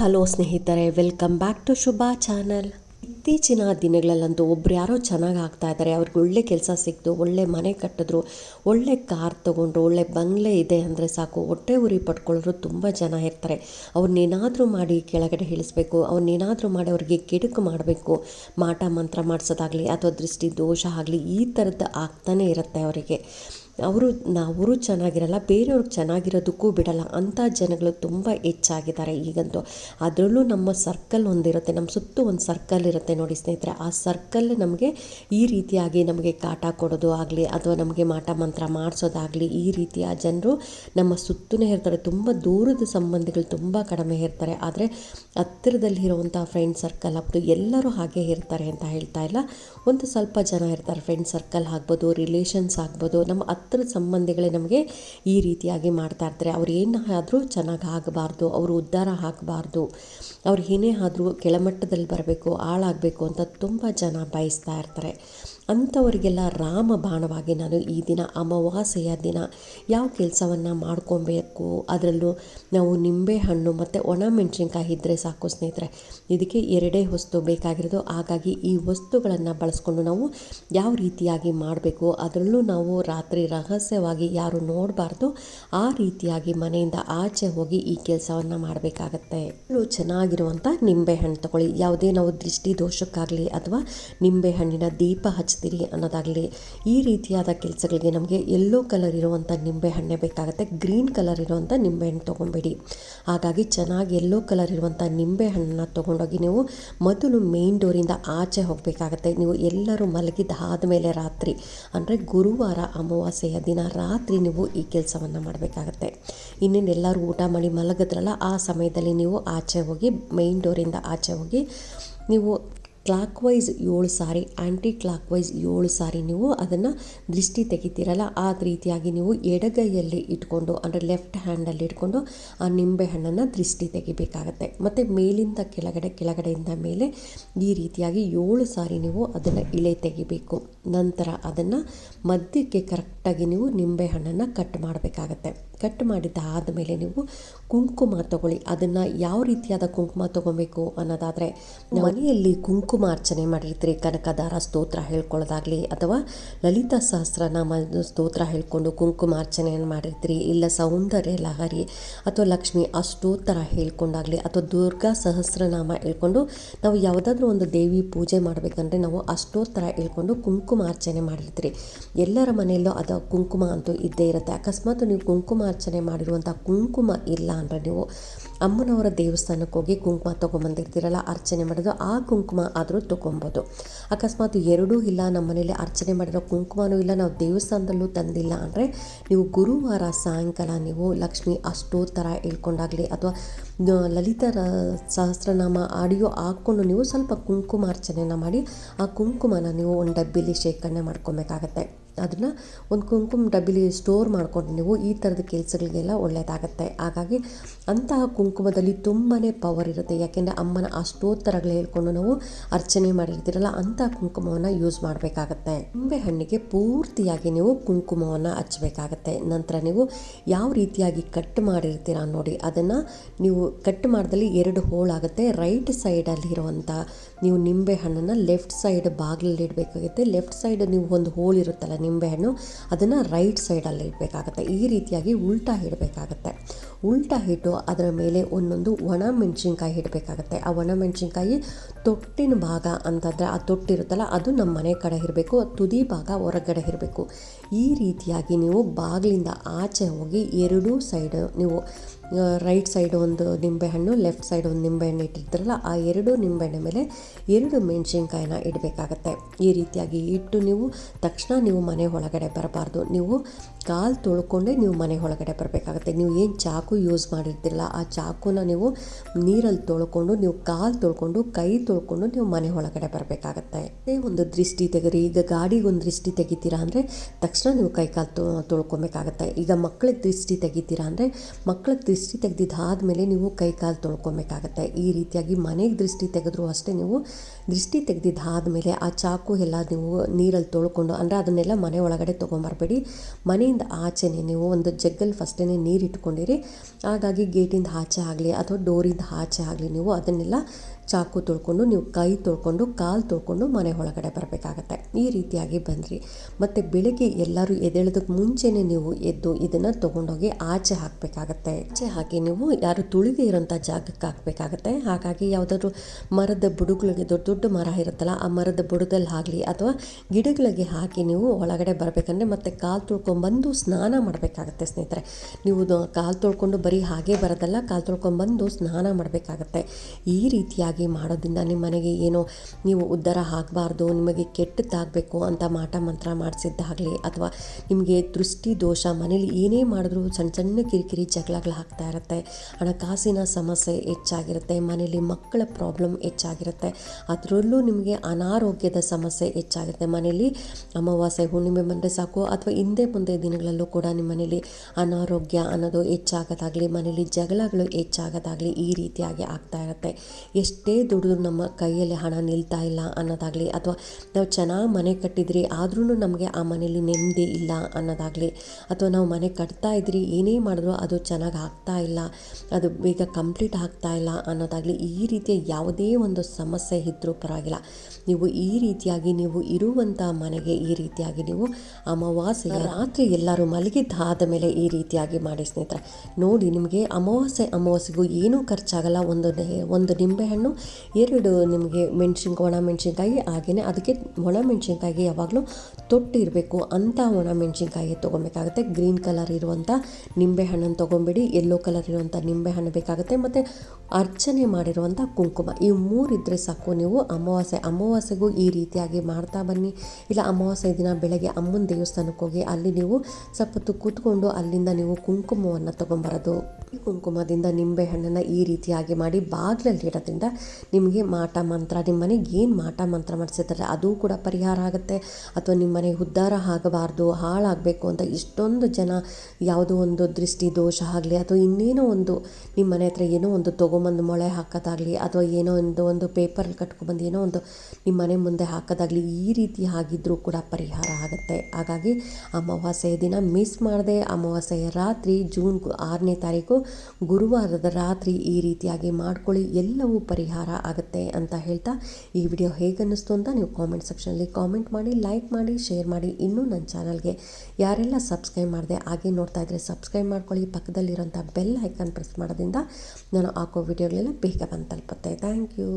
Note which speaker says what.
Speaker 1: Hello ಸ್ನೇಹಿತರೆ welcome back to Shubha channel ಇತ್ತೀಚಿನ ದಿನಗಳಲ್ಲಂತೂ ಒಬ್ರು ಯಾರೋ ಚೆನ್ನಾಗಿ ಆಗ್ತಾ ಇದ್ದಾರೆ. ಅವ್ರಿಗೆ ಒಳ್ಳೆ ಕೆಲಸ ಸಿಕ್ತು, ಒಳ್ಳೆ ಮನೆ ಕಟ್ಟಿದ್ರು, ಒಳ್ಳೆ ಕಾರ್ ತೊಗೊಂಡ್ರು, ಒಳ್ಳೆ ಬಂಗ್ಲೆ ಇದೆ ಅಂದರೆ ಸಾಕು. ಹೊಟ್ಟೆ ಉರಿ ಪಡ್ಕೊಳ್ಳೋರು ತುಂಬ ಜನ ಇರ್ತಾರೆ. ಅವ್ರನ್ನೇನಾದರೂ ಮಾಡಿ ಕೆಳಗಡೆ ಇಳಿಸ್ಬೇಕು, ಅವ್ರನ್ನೇನಾದರೂ ಮಾಡಿ ಅವ್ರಿಗೆ ಕೆಡುಕು ಮಾಡಬೇಕು. ಮಾಟ, ಮಂತ್ರ ಮಾಡಿಸೋದಾಗಲಿ, ಅಥವಾ ದೃಷ್ಟಿ, ದೋಷ ಆಗಲಿ, ಈ ಥರದ್ದು ಆಗ್ತಾನೇ ಇರುತ್ತೆ ಅವರಿಗೆ. ಅವರು ಅವರು ಚೆನ್ನಾಗಿರಲ್ಲ ಬೇರೆಯವ್ರಿಗೆ ಚೆನ್ನಾಗಿರೋದಕ್ಕೂ ಬಿಡಲ್ಲ. ಅಂಥ ಜನಗಳು ತುಂಬ ಹೆಚ್ಚಾಗಿದ್ದಾರೆ ಈಗಂತೂ. ಅದರಲ್ಲೂ ನಮ್ಮ ಸರ್ಕಲ್ ಒಂದಿರುತ್ತೆ, ನಮ್ಮ ಸುತ್ತು ಒಂದು ಸರ್ಕಲ್ ಇರುತ್ತೆ ನೋಡಿ ಸ್ನೇಹಿತರೆ. ಆ ಸರ್ಕಲ್ ನಮಗೆ ಈ ರೀತಿಯಾಗಿ ನಮಗೆ ಕಾಟ ಕೊಡೋದು ಆಗಲಿ, ಅಥವಾ ನಮಗೆ ಮಾಟ ಮಂತ್ರ ಮಾಡಿಸೋದಾಗಲಿ, ಈ ರೀತಿಯ ಜನರು ನಮ್ಮ ಸುತ್ತನೇ ಇರ್ತಾರೆ. ತುಂಬ ದೂರದ ಸಂಬಂಧಿಗಳು ತುಂಬ ಕಡಿಮೆ ಇರ್ತಾರೆ. ಆದರೆ ಹತ್ತಿರದಲ್ಲಿ ಇರುವಂಥ ಫ್ರೆಂಡ್ ಸರ್ಕಲ್ ಆಗ್ಬೋದು ಎಲ್ಲರೂ ಹಾಗೆ ಇರ್ತಾರೆ ಅಂತ ಹೇಳ್ತಾ ಇಲ್ಲ. ಒಂದು ಸ್ವಲ್ಪ ಜನ ಇರ್ತಾರೆ ಫ್ರೆಂಡ್ ಸರ್ಕಲ್ ಆಗ್ಬೋದು ರಿಲೇಷನ್ಸ್ ಆಗ್ಬೋದು, ನಮ್ಮ ಹತ್ತಿರ ಸಂಬಂಧಿಗಳೇ ನಮಗೆ ಈ ರೀತಿಯಾಗಿ ಮಾಡ್ತಾ ಇರ್ತಾರೆ. ಅವ್ರು ಏನು ಆದರೂ ಚೆನ್ನಾಗಿ ಆಗಬಾರ್ದು, ಅವರು ಉದ್ಧಾರ ಆಗಬಾರ್ದು, ಅವ್ರು ಏನೇ ಆದರೂ ಕೆಳಮಟ್ಟದಲ್ಲಿ ಬರಬೇಕು, ಹಾಳಾಗಬೇಕು ಅಂತ ತುಂಬ ಜನ ಬಯಸ್ತಾ ಇರ್ತಾರೆ. ಅಂಥವರಿಗೆಲ್ಲ ರಾಮ ಬಾಣವಾಗಿ ನಾನು ಈ ದಿನ ಅಮಾವಾಸ್ಯೆಯ ದಿನ ಯಾವ ಕೆಲಸವನ್ನು ಮಾಡ್ಕೊಬೇಕು, ಅದರಲ್ಲೂ ನಾವು ನಿಂಬೆ ಹಣ್ಣು ಮತ್ತು ಒಣ ಮೆಣಸಿನ್ಕಾಯಿ ಇದ್ದರೆ ಸಾಕು ಸ್ನೇಹಿತರೆ, ಇದಕ್ಕೆ ಎರಡೇ ವಸ್ತು ಬೇಕಾಗಿರೋದು. ಹಾಗಾಗಿ ಈ ವಸ್ತುಗಳನ್ನು ಬಳಸ್ಕೊಂಡು ನಾವು ಯಾವ ರೀತಿಯಾಗಿ ಮಾಡಬೇಕು, ಅದರಲ್ಲೂ ನಾವು ರಾತ್ರಿ ರಹಸ್ಯವಾಗಿ ಯಾರು ನೋಡಬಾರ್ದು. ಆ ರೀತಿಯಾಗಿ ಮನೆಯಿಂದ ಆಚೆ ಹೋಗಿ ಈ ಕೆಲಸವನ್ನು ಮಾಡಬೇಕಾಗತ್ತೆ. ಚೆನ್ನಾಗಿರುವಂಥ ನಿಂಬೆ ಹಣ್ಣು ತಗೊಳ್ಳಿ. ಯಾವುದೇ ನಾವು ದೃಷ್ಟಿ ದೋಷಕ್ಕಾಗಲಿ ಅಥವಾ ನಿಂಬೆ ಹಣ್ಣಿನ ದೀಪ ಹಚ್ತೀರಿ ಅನ್ನೋದಾಗಲಿ, ಈ ರೀತಿಯಾದ ಕೆಲಸಗಳಿಗೆ ನಮಗೆ ಎಲ್ಲೋ ಕಲರ್ ಇರುವಂಥ ನಿಂಬೆ ಹಣ್ಣೇ ಬೇಕಾಗುತ್ತೆ. ಗ್ರೀನ್ ಕಲರ್ ಇರುವಂಥ ನಿಂಬೆ ಹಣ್ಣು ತೊಗೊಂಬೇಡಿ ಹಾಗಾಗಿ ಚೆನ್ನಾಗಿ ಎಲ್ಲೋ ಕಲರ್ ಇರುವಂಥ ನಿಂಬೆ ಹಣ್ಣನ್ನು ತೊಗೊಂಡೋಗಿ ನೀವು ಮೊದಲು ಮೇನ್ ಡೋರಿಂದ ಆಚೆ ಹೋಗಬೇಕಾಗತ್ತೆ. ನೀವು ಎಲ್ಲರೂ ಮಲಗಿದ ಮೇಲೆ ರಾತ್ರಿ, ಅಂದರೆ ಗುರುವಾರ ಅಮಾವಾಸ್ಯೆಯ ದಿನ, ರಾತ್ರಿ ನೀವು ಈ ಕೆಲಸವನ್ನು ಮಾಡಬೇಕಾಗತ್ತೆ. ಇನ್ನೇನು ಎಲ್ಲರೂ ಊಟ ಮಾಡಿ ಮಲಗಿದ್ರಲ್ಲ, ಆ ಸಮಯದಲ್ಲಿ ನೀವು ಆಚೆ ಹೋಗಿ ಮೈನ್ ಡೋರಿಂದ ಆಚೆ ಹೋಗಿ, ನೀವು ಕ್ಲಾಕ್ ವೈಸ್ ಏಳು ಸಾರಿ ಆ್ಯಂಟಿ ಕ್ಲಾಕ್ ವೈಸ್ ಏಳು ಸಾರಿ ನೀವು ಅದನ್ನು ದೃಷ್ಟಿ ತೆಗಿತೀರಲ್ಲ, ಆ ರೀತಿಯಾಗಿ ನೀವು ಎಡಗೈಯಲ್ಲಿ ಇಟ್ಕೊಂಡು, ಅಂದರೆ ಲೆಫ್ಟ್ ಹ್ಯಾಂಡಲ್ಲಿ ಇಟ್ಕೊಂಡು, ಆ ನಿಂಬೆ ಹಣ್ಣನ್ನು ದೃಷ್ಟಿ ತೆಗಿಬೇಕಾಗತ್ತೆ. ಮತ್ತು ಮೇಲಿಂದ ಕೆಳಗಡೆ, ಕೆಳಗಡೆಯಿಂದ ಮೇಲೆ ಈ ರೀತಿಯಾಗಿ ಏಳು ಸಾರಿ ನೀವು ಅದನ್ನು ಇಳೆ ತೆಗಿಬೇಕು. ನಂತರ ಅದನ್ನು ಮಧ್ಯಕ್ಕೆ ಕರೆಕ್ಟಾಗಿ ನೀವು ನಿಂಬೆ ಹಣ್ಣನ್ನು ಕಟ್ ಮಾಡಬೇಕಾಗತ್ತೆ. ಕಟ್ ಮಾಡಿದ್ದ ಆದಮೇಲೆ ನೀವು ಕುಂಕುಮ ತಗೊಳ್ಳಿ. ಅದನ್ನು ಯಾವ ರೀತಿಯಾದ ಕುಂಕುಮ ತೊಗೊಬೇಕು ಅನ್ನೋದಾದರೆ ಮನೆಯಲ್ಲಿ ಕುಂಕುಮ ಅರ್ಚನೆ ಮಾಡಿರ್ತೀರಿ ಕನಕದಾರ ಸ್ತೋತ್ರ ಹೇಳ್ಕೊಳ್ಳೋದಾಗಲಿ ಅಥವಾ ಲಲಿತಾ ಸಹಸ್ರನಾಮ ಸ್ತೋತ್ರ ಹೇಳ್ಕೊಂಡು ಕುಂಕುಮ ಅರ್ಚನೆಯನ್ನು ಮಾಡಿರ್ತೀರಿ ಇಲ್ಲ ಸೌಂದರ್ಯ ಲಹರಿ ಅಥವಾ ಲಕ್ಷ್ಮಿ ಅಷ್ಟೋತ್ತರ ಹೇಳ್ಕೊಂಡಾಗಲಿ ಅಥವಾ ದುರ್ಗಾ ಸಹಸ್ರನಾಮ ಹೇಳ್ಕೊಂಡು ನಾವು ಯಾವುದಾದ್ರೂ ಒಂದು ದೇವಿ ಪೂಜೆ ಮಾಡಬೇಕಂದ್ರೆ ನಾವು ಅಷ್ಟೋತ್ತರ ಹೇಳ್ಕೊಂಡು ಕುಂಕುಮ ಅರ್ಚನೆ ಮಾಡಿರ್ತೀರಿ. ಎಲ್ಲರ ಮನೆಯಲ್ಲೂ ಅದು ಕುಂಕುಮ ಅಂತೂ ಇದ್ದೇ ಇರುತ್ತೆ. ಅಕಸ್ಮಾತ್ ನೀವು ಕುಂಕುಮ ಅರ್ಚನೆ ಮಾಡಿರುವಂಥ ಕುಂಕುಮ ಇಲ್ಲ ಅಂದರೆ ನೀವು ಅಮ್ಮನವರ ದೇವಸ್ಥಾನಕ್ಕೆ ಹೋಗಿ ಕುಂಕುಮ ತೊಗೊಂಬಂದಿರ್ತೀರಲ್ಲ, ಅರ್ಚನೆ ಮಾಡೋದು, ಆ ಕುಂಕುಮ ಆದರೂ ತೊಗೊಬೋದು. ಅಕಸ್ಮಾತ್ ಎರಡೂ ಇಲ್ಲ, ನಮ್ಮ ಮನೇಲಿ ಅರ್ಚನೆ ಮಾಡಿರೋ ಕುಂಕುಮನೂ ಇಲ್ಲ, ನಾವು ದೇವಸ್ಥಾನದಲ್ಲೂ ತಂದಿಲ್ಲ ಅಂದರೆ ನೀವು ಗುರುವಾರ ಸಾಯಂಕಾಲ ನೀವು ಲಕ್ಷ್ಮಿ ಅಷ್ಟೋತ್ತರ ಹೇಳ್ಕೊಂಡಾಗಲಿ ಅಥವಾ ಲಲಿತ ಸಹಸ್ರನಾಮ ಆಡಿಯೋ ಹಾಕ್ಕೊಂಡು ನೀವು ಸ್ವಲ್ಪ ಕುಂಕುಮ ಅರ್ಚನೆಯನ್ನು ಮಾಡಿ ಆ ಕುಂಕುಮನ ನೀವು ಒಂದು ಡಬ್ಬಿಲಿ ಶೇಖರಣೆ ಮಾಡ್ಕೊಬೇಕಾಗತ್ತೆ. ಅದನ್ನು ಒಂದು ಕುಂಕುಮ ಡಬ್ಬಿಲಿ ಸ್ಟೋರ್ ಮಾಡಿಕೊಂಡು ನೀವು ಈ ಥರದ ಕೆಲಸಗಳಿಗೆಲ್ಲ ಒಳ್ಳೆಯದಾಗತ್ತೆ ಹಾಗಾಗಿ ಅಂತಹ ಕುಂಕುಮದಲ್ಲಿ ತುಂಬಾ ಪವರ್ ಇರುತ್ತೆ. ಯಾಕೆಂದರೆ ಅಮ್ಮನ ಅಷ್ಟೋತ್ತರಗಳು ಹೇಳ್ಕೊಂಡು ನಾವು ಅರ್ಚನೆ ಮಾಡಿರ್ತೀರಲ್ಲ, ಅಂತಹ ಕುಂಕುಮವನ್ನು ಯೂಸ್ ಮಾಡಬೇಕಾಗತ್ತೆ. ನಿಂಬೆ ಹಣ್ಣಿಗೆ ಪೂರ್ತಿಯಾಗಿ ನೀವು ಕುಂಕುಮವನ್ನು ಹಚ್ಚಬೇಕಾಗತ್ತೆ ನಂತರ ನೀವು ಯಾವ ರೀತಿಯಾಗಿ ಕಟ್ ಮಾಡಿರ್ತೀರ ನೋಡಿ, ಅದನ್ನು ನೀವು ಕಟ್ ಮಾಡಿದಲ್ಲಿ ಎರಡು ಹೋಳಾಗುತ್ತೆ ರೈಟ್ ಸೈಡಲ್ಲಿ ಇರುವಂಥ ನೀವು ನಿಂಬೆ ಹಣ್ಣನ್ನು ಲೆಫ್ಟ್ ಸೈಡ್ ಬಾಗಿಲಲ್ಲಿ ಇಡಬೇಕಾಗುತ್ತೆ. ಲೆಫ್ಟ್ ಸೈಡ್ ನೀವು ಒಂದು ಹೋಳಿರುತ್ತಲ್ಲ ನಿಂಬೆಹಣ್ಣು ಅದನ್ನು ರೈಟ್ ಸೈಡಲ್ಲಿ ಇಡಬೇಕಾಗತ್ತೆ. ಈ ರೀತಿಯಾಗಿ ಉಲ್ಟಾ ಇಡಬೇಕಾಗತ್ತೆ. ಉಲ್ಟಾ ಇಟ್ಟು ಅದರ ಮೇಲೆ ಒಂದೊಂದು ಒಣ ಮೆಣಸಿನ್ಕಾಯಿ ಇಡಬೇಕಾಗತ್ತೆ. ಆ ಒಣ ಮೆಣಸಿನ್ಕಾಯಿ ತೊಟ್ಟಿನ ಭಾಗ ಅಂತಂದರೆ ಆ ತೊಟ್ಟಿರುತ್ತಲ್ಲ, ಅದು ನಮ್ಮ ಮನೆ ಕಡೆ ಇರಬೇಕು ತುದಿ ಭಾಗ ಹೊರಗಡೆ ಇರಬೇಕು. ಈ ರೀತಿಯಾಗಿ ನೀವು ಬಾಗಿಲಿಂದ ಆಚೆ ಹೋಗಿ ಎರಡೂ ಸೈಡ್ ನೀವು ರೈಟ್ ಸೈಡ್ ಒಂದು ನಿಂಬೆಹಣ್ಣು ಲೆಫ್ಟ್ ಸೈಡ್ ಒಂದು ನಿಂಬೆಹಣ್ಣು ಇಟ್ಟಿರ್ತಾರಲ್ಲ, ಆ ಎರಡು ನಿಂಬೆಹಣ್ಣು ಮೇಲೆ ಎರಡು ಮೆಣಸಿನ್ಕಾಯಿನ ಇಡಬೇಕಾಗತ್ತೆ. ಈ ರೀತಿಯಾಗಿ ಇಟ್ಟು ನೀವು ತಕ್ಷಣ ನೀವು ಮನೆ ಒಳಗಡೆ ಬರಬಾರ್ದು. ನೀವು ಕಾಲು ತೊಳ್ಕೊಂಡೇ ನೀವು ಮನೆ ಒಳಗಡೆ ಬರಬೇಕಾಗತ್ತೆ. ನೀವು ಏನು ಚಾಕು ಯೂಸ್ ಮಾಡಿರ್ತೀರಲ್ಲ, ಆ ಚಾಕುನ ನೀವು ನೀರಲ್ಲಿ ತೊಳ್ಕೊಂಡು, ನೀವು ಕಾಲು ತೊಳ್ಕೊಂಡು, ಕೈ ತೊಳ್ಕೊಂಡು ನೀವು ಮನೆ ಒಳಗಡೆ ಬರಬೇಕಾಗತ್ತೆ. ಅದೇ ಒಂದು ದೃಷ್ಟಿ ತೆಗೀರಿ. ಈಗ ಗಾಡಿಗೆ ಒಂದು ದೃಷ್ಟಿ ತೆಗಿತೀರಾ ಅಂದರೆ ತಕ್ಷಣ ನೀವು ಕೈ ಕಾಲು ತೊಳ್ಕೊಬೇಕಾಗತ್ತೆ. ಈಗ ಮಕ್ಕಳಿಗೆ ದೃಷ್ಟಿ ತೆಗಿತೀರಾ ಅಂದರೆ ಮಕ್ಕಳಿಗೆ ತೆಗೆದಿದ್ದಾದಮೇಲೆ ನೀವು ಕೈ ಕಾಲು ತೊಳ್ಕೊಬೇಕಾಗತ್ತೆ. ಈ ರೀತಿಯಾಗಿ ಮನೆಗೆ ದೃಷ್ಟಿ ತೆಗೆದ್ರು ಅಷ್ಟೇ ನೀವು ದೃಷ್ಟಿ ತೆಗೆದಿದ್ದಾದಮೇಲೆ ಆ ಚಾಕು ಎಲ್ಲ ನೀವು ನೀರಲ್ಲಿ ತೊಳ್ಕೊಂಡು ಅಂದರೆ ಅದನ್ನೆಲ್ಲ ಮನೆ ಒಳಗಡೆ ತೊಗೊಂಬರ್ಬೇಡಿ. ಮನೆ ಮನೆಯಿಂದ ಆಚೆನೇ ನೀವು ಒಂದು ಜಗ್ಗಲ್ಲಿ ಫಸ್ಟೇ ನೀರು ಇಟ್ಕೊಂಡಿರಿ. ಹಾಗಾಗಿ ಗೇಟಿಂದ ಆಚೆ ಆಗಲಿ ಅಥವಾ ಡೋರಿಂದ ಆಚೆ ಆಗಲಿ ನೀವು ಅದನ್ನೆಲ್ಲ ಚಾಕು ತೊಳ್ಕೊಂಡು ನೀವು ಕೈ ತೊಳ್ಕೊಂಡು ಕಾಲು ತೊಳ್ಕೊಂಡು ಮನೆ ಒಳಗಡೆ ಬರಬೇಕಾಗತ್ತೆ. ಈ ರೀತಿಯಾಗಿ ಬಂದ್ರಿ ಮತ್ತು ಬೆಳಗ್ಗೆ ಎಲ್ಲರೂ ಎದ್ದೇಳೋದಕ್ಕೆ ಮುಂಚೆನೇ ನೀವು ಎದ್ದು ಇದನ್ನು ತೊಗೊಂಡೋಗಿ ಆಚೆ ಹಾಕಬೇಕಾಗತ್ತೆ. ಆಚೆ ಹಾಕಿ ನೀವು ಯಾರು ತುಳಿದೇ ಇರೋಂಥ ಜಾಗಕ್ಕೆ ಹಾಕಬೇಕಾಗತ್ತೆ. ಹಾಗಾಗಿ ಯಾವುದಾದ್ರೂ ಮರದ ಬುಡಗಳಿಗೆ ದೊಡ್ಡ ದೊಡ್ಡ ಮರ ಇರುತ್ತಲ್ಲ, ಆ ಮರದ ಬುಡದಲ್ಲಿ ಆಗಲಿ ಅಥವಾ ಗಿಡಗಳಿಗೆ ಹಾಕಿ ನೀವು ಒಳಗಡೆ ಬರಬೇಕಂದ್ರೆ ಮತ್ತೆ ಕಾಲು ತೊಳ್ಕೊಂಬಂದು ಸ್ನಾನ ಮಾಡಬೇಕಾಗತ್ತೆ ಸ್ನೇಹಿತರೆ. ನೀವು ಕಾಲು ತೊಳ್ಕೊಂಡು ಬರೀ ಹಾಗೆ ಬರೋದಲ್ಲ, ಕಾಲು ತೊಳ್ಕೊಂಬಂದು ಸ್ನಾನ ಮಾಡಬೇಕಾಗತ್ತೆ. ಈ ರೀತಿಯಾಗಿ ಮಾಡೋದ್ರಿಂದ ನಿಮ್ಮ ಮನೆಗೆ ಏನೋ ನೀವು ಉದ್ಧಾರ ಹಾಕಬಾರ್ದು ನಿಮಗೆ ಕೆಟ್ಟದ್ದಾಗಬೇಕು ಅಂತ ಮಾಟ ಮಂತ್ರ ಮಾಡಿಸಿದ್ದಾಗಲಿ ಅಥವಾ ನಿಮಗೆ ದೃಷ್ಟಿ ದೋಷ ಮನೇಲಿ ಏನೇ ಮಾಡಿದ್ರು ಸಣ್ಣ ಸಣ್ಣ ಕಿರಿಕಿರಿ ಜಗಳಗಳು ಆಗ್ತಾ ಇರುತ್ತೆ. ಹಣಕಾಸಿನ ಸಮಸ್ಯೆ ಹೆಚ್ಚಾಗಿರುತ್ತೆ. ಮನೇಲಿ ಮಕ್ಕಳ ಪ್ರಾಬ್ಲಮ್ ಹೆಚ್ಚಾಗಿರುತ್ತೆ. ಅದರಲ್ಲೂ ನಿಮಗೆ ಅನಾರೋಗ್ಯದ ಸಮಸ್ಯೆ ಹೆಚ್ಚಾಗಿರುತ್ತೆ. ಮನೇಲಿ ಅಮಾವಾಸ್ಯೆ, ಹುಣ್ಣಿಮೆ ಬಂದರೆ ಸಾಕು. ಅಥವಾ ಹಿಂದೆ ಮುಂದೆ ದಿನಗಳಲ್ಲೂ ಕೂಡ ನಿಮ್ಮ ಮನೇಲಿ ಅನಾರೋಗ್ಯ ಅನ್ನೋದು ಹೆಚ್ಚಾಗೋದಾಗಲಿ ಮನೇಲಿ ಜಗಳಗಳು ಹೆಚ್ಚಾಗೋದಾಗಲಿ ಈ ರೀತಿಯಾಗಿ ಆಗ್ತಾ ಇರುತ್ತೆ. ಎಷ್ಟೇ ದುಡಿದ್ರು ನಮ್ಮ ಕೈಯಲ್ಲಿ ಹಣ ನಿಲ್ತಾ ಇಲ್ಲ ಅನ್ನೋದಾಗಲಿ ಅಥವಾ ನಾವು ಚೆನ್ನಾಗಿ ಮನೆ ಕಟ್ಟಿದ್ರಿ ಆದ್ರೂ ನಮಗೆ ಆ ಮನೇಲಿ ನೆಮ್ಮದಿ ಇಲ್ಲ ಅನ್ನೋದಾಗಲಿ ಅಥವಾ ನಾವು ಮನೆ ಕಟ್ತಾ ಇದ್ರಿ, ಏನೇ ಮಾಡಿದ್ರು ಅದು ಚೆನ್ನಾಗಿ ಆಗ್ತಾ ಇಲ್ಲ ಅದು ಬೇಗ ಕಂಪ್ಲೀಟ್ ಆಗ್ತಾ ಇಲ್ಲ ಅನ್ನೋದಾಗಲಿ ಈ ರೀತಿಯ ಯಾವುದೇ ಒಂದು ಸಮಸ್ಯೆ ಇದ್ದರೂ ಪರವಾಗಿಲ್ಲ. ನೀವು ಈ ರೀತಿಯಾಗಿ ನೀವು ಇರುವಂಥ ಮನೆಗೆ ಈ ರೀತಿಯಾಗಿ ನೀವು ಅಮಾವಾಸ್ಯೆ ರಾತ್ರಿ ಎಲ್ಲರೂ ಮಲಗಿದ್ದಾದ ಮೇಲೆ ಈ ರೀತಿಯಾಗಿ ಮಾಡಿ ಸ್ನೇಹಿತರೆ. ನೋಡಿ ನಿಮಗೆ ಅಮಾವಾಸ್ಯೆ ಅಮಾವಾಸ್ಯೆಗೂ ಏನೂ ಖರ್ಚಾಗಲ್ಲ. ಒಂದು ಒಂದು ನಿಂಬೆಹಣ್ಣು ಎರಡು ನಿಮಗೆ ಮೆಣಸಿನ ಒಣ ಮೆಣಸಿನ್ಕಾಯಿ ಹಾಗೆಯೇ ಅದಕ್ಕೆ ಒಣ ಮೆಣಸಿನ್ಕಾಯಿಗೆ ಯಾವಾಗಲೂ ತೊಟ್ಟಿರಬೇಕು ಅಂಥ ಒಣ ಮೆಣಸಿನ್ಕಾಯಿ ತೊಗೊಬೇಕಾಗುತ್ತೆ. ಗ್ರೀನ್ ಕಲರ್ ಇರುವಂಥ ನಿಂಬೆಹಣ್ಣನ್ನು ತೊಗೊಂಬಿಡಿ. ಯೆಲ್ಲೋ ಕಲರ್ ಇರುವಂಥ ನಿಂಬೆಹಣ್ಣು ಬೇಕಾಗುತ್ತೆ. ಮತ್ತು ಅರ್ಚನೆ ಮಾಡಿರುವಂಥ ಕುಂಕುಮ. ಈ ಮೂರಿದ್ರೆ ಸಾಕು ನೀವು ಅಮಾವಾಸ್ಯೆ. ಅಮಾವಾಸ್ಯೆಗೂ ಈ ರೀತಿಯಾಗಿ ಮಾಡ್ತಾ ಬನ್ನಿ. ಇಲ್ಲ, ಅಮಾವಾಸ್ಯೆ ದಿನ ಬೆಳಗ್ಗೆ ಅಮ್ಮನ ದೇವಸ್ಥಾನಕ್ಕೆ ಹೋಗಿ ಅಲ್ಲಿ ನೀವು ಸ್ವಲ್ಪ ಕೂತ್ಕೊಂಡು ಅಲ್ಲಿಂದ ನೀವು ಕುಂಕುಮವನ್ನು ತೊಗೊಂಬರೋದು. ಈ ಕುಂಕುಮದಿಂದ ನಿಂಬೆ ಹಣ್ಣನ್ನು ಈ ರೀತಿಯಾಗಿ ಮಾಡಿ ಬಾಗಿಲಲ್ಲಿ ಇಡೋದ್ರಿಂದ ನಿಮಗೆ ಮಾಟ ಮಂತ್ರ, ನಿಮ್ಮ ಮನೆಗೆ ಏನು ಮಾಟ ಮಂತ್ರ ಮಾಡಿಸಿರ್ತಾರೆ ಅದು ಕೂಡ ಪರಿಹಾರ ಆಗುತ್ತೆ. ಅಥವಾ ನಿಮ್ಮ ಮನೆ ಉದ್ಧಾರ ಆಗಬಾರ್ದು, ಹಾಳಾಗಬೇಕು ಅಂತ ಇಷ್ಟೊಂದು ಜನ ಯಾವುದೋ ಒಂದು ದೃಷ್ಟಿ, ದೋಷ ಆಗಲಿ ಅಥವಾ ಇನ್ನೇನೋ ಒಂದು ನಿಮ್ಮ ಮನೆ ಹತ್ರ ಏನೋ ಒಂದು ತೊಗೊಂಬಂದು ಮೊಳೆ ಹಾಕೋದಾಗಲಿ ಅಥವಾ ಏನೋ ಒಂದು ಒಂದು ಪೇಪರಲ್ಲಿ ಕಟ್ಕೊಬಂದು ಏನೋ ಒಂದು ನಿಮ್ಮ ಮನೆ ಮುಂದೆ ಹಾಕೋದಾಗಲಿ ಈ ರೀತಿ ಆಗಿದ್ರೂ ಕೂಡ ಪರಿಹಾರ ಆಗುತ್ತೆ. ಹಾಗಾಗಿ ಅಮಾವಾಸ್ಯೆಯ ದಿನ ಮಿಸ್ ಮಾಡದೆ ಅಮಾವಾಸ್ಯೆಯ ರಾತ್ರಿ ಜೂನ್ ಆರನೇ ತಾರೀಕು ಗುರುವಾರದ ರಾತ್ರಿ ಈ ರೀತಿಯಾಗಿ ಮಾಡ್ಕೊಳ್ಳಿ. ಎಲ್ಲವೂ ಪರಿಹಾರ ಆಗುತ್ತೆ ಅಂತ ಹೇಳ್ತಾ ಈ ವಿಡಿಯೋ ಹೇಗನ್ನಿಸ್ತು ಅಂತ ನೀವು ಕಾಮೆಂಟ್ ಸೆಕ್ಷನಲ್ಲಿ ಕಾಮೆಂಟ್ ಮಾಡಿ ಲೈಕ್ ಮಾಡಿ ಶೇರ್ ಮಾಡಿ. ಇನ್ನೂ ನನ್ನ ಚಾನಲ್ಗೆ ಯಾರೆಲ್ಲ ಸಬ್ಸ್ಕ್ರೈಬ್ ಮಾಡಿದೆ ಹಾಗೆ ನೋಡ್ತಾ ಇದ್ದರೆ ಸಬ್ಸ್ಕ್ರೈಬ್ ಮಾಡ್ಕೊಳ್ಳಿ. ಪಕ್ಕದಲ್ಲಿರೋಂಥ ಬೆಲ್ ಐಕಾನ್ ಪ್ರೆಸ್ ಮಾಡೋದ್ರಿಂದ ನಾನು ಹಾಕೋ ವೀಡಿಯೋಗಳೆಲ್ಲ ಬೇಗ ಬಂದು ತಲುಪುತ್ತೆ. Thank you